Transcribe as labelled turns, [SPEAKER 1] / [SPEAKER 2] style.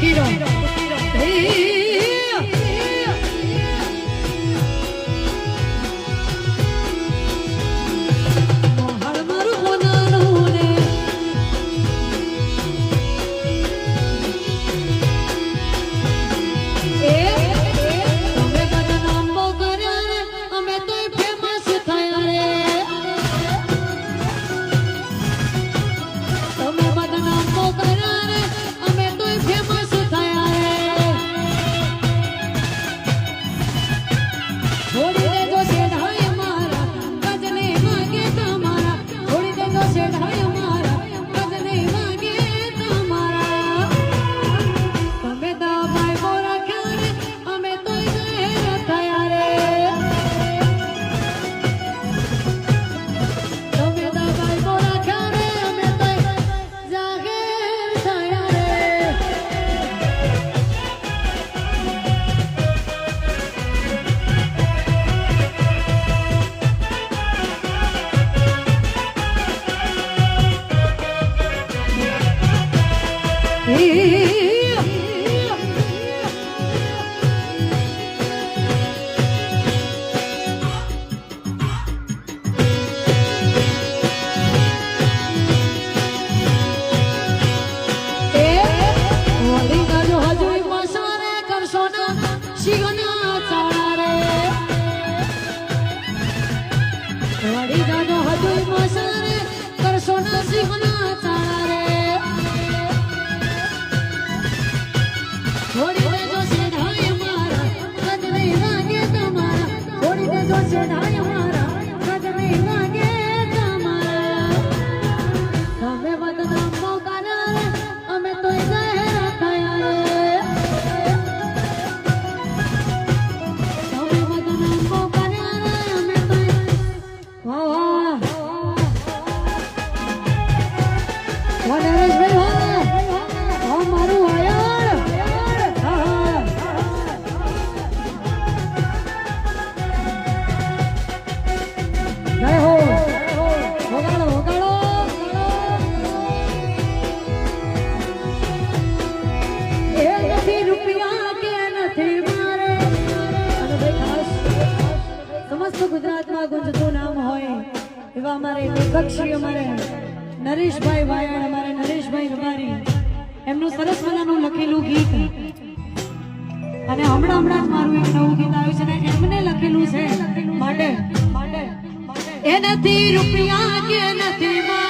[SPEAKER 1] Hero. जो चढ़ाया हमारा कदम સમસ્ત ગુજરાતમાં ગુંજતું નામ હોય એવા અમારે લેખકશ્રી અમારે નરેશભાઈ વાયણ, અમારે નરેશભાઈ રબારી, એમનું સરસ મજાનું લખેલું ગીત. અને હમણાં હમણાં જ મારું એક નવું ગીત આવ્યું છે ને એમને લખેલું છે માટે. એ નથી રૂપિયા કે નથી માં